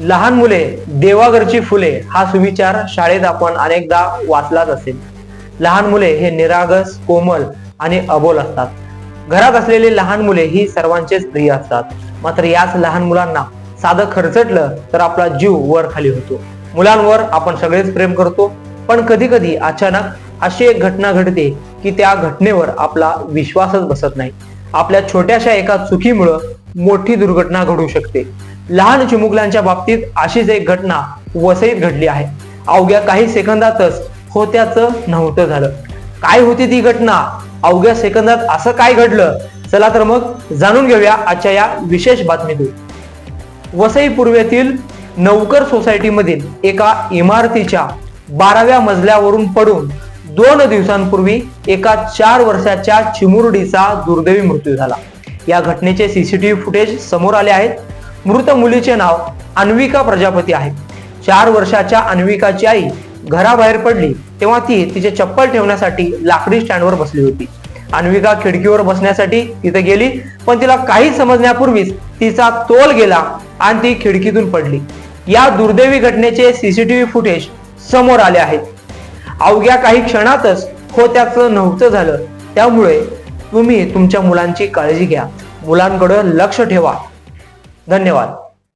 लहान मुले देवाघरची फुले हा सुविचार शाळेत आपण अनेकदा वाचलाच असेल. लहान मुले हे निरागस कोमल आणि अबोल असतात. घरात असलेली लहान मुले ही सर्वांचेच प्रिय असतात. मात्र याच लहान मुलांना साधं खरचटलं तर आपला जीव वर खाली होतो. मुलांवर आपण सगळेच प्रेम करतो पण कधी कधी अचानक अशी एक घटना घडते की त्या घटनेवर आपला विश्वासच बसत नाही. आपल्या छोट्याशा एका चुकीमुळं मोठी दुर्घटना घडू शकते. लहान चिमुकल्यांच्या बाबतीत अशीच एक घटना वसईत घडली आहे. अवघ्या काही सेकंदातच होत्याचं नव्हतं झालं. काय होती ती घटना? अवघ्या सेकंदात असं काय घडलं? चला तर मग जाणून घेऊया आजच्या या विशेष बातमीतून. वसई पूर्वेतील नवकर सोसायटीमधील एका इमारतीच्या बाराव्या मजल्यावरून पडून दोन दिवसांपूर्वी एका चार वर्षाच्या चिमुरडीचा दुर्दैवी मृत्यू झाला. या घटनेचे सीसीटीव्ही फुटेज समोर आले आहेत. मृत मुलीचे नाव अन्विका प्रजापती आहे. चार वर्षाच्या अन्विकाची आई घराबाहेर पडली तेव्हा ती तिचे चप्पल ठेवण्यासाठी लाकडी स्टँडवर बसली होती. अन्विका खिडकीवर बसण्यासाठी तिथे गेली पण तिला काही समजण्यापूर्वीच तिचा तोल गेला आणि ती खिडकीतून पडली. या दुर्दैवी घटनेचे सीसीटीव्ही फुटेज समोर आले आहेत अवघ्या काही क्षणातच हो त्याचं नव्हतं झालं. त्यामुळे तुम्ही तुमच्या मुलांची काळजी घ्या. मुलांकडे लक्ष ठेवा. धन्यवाद.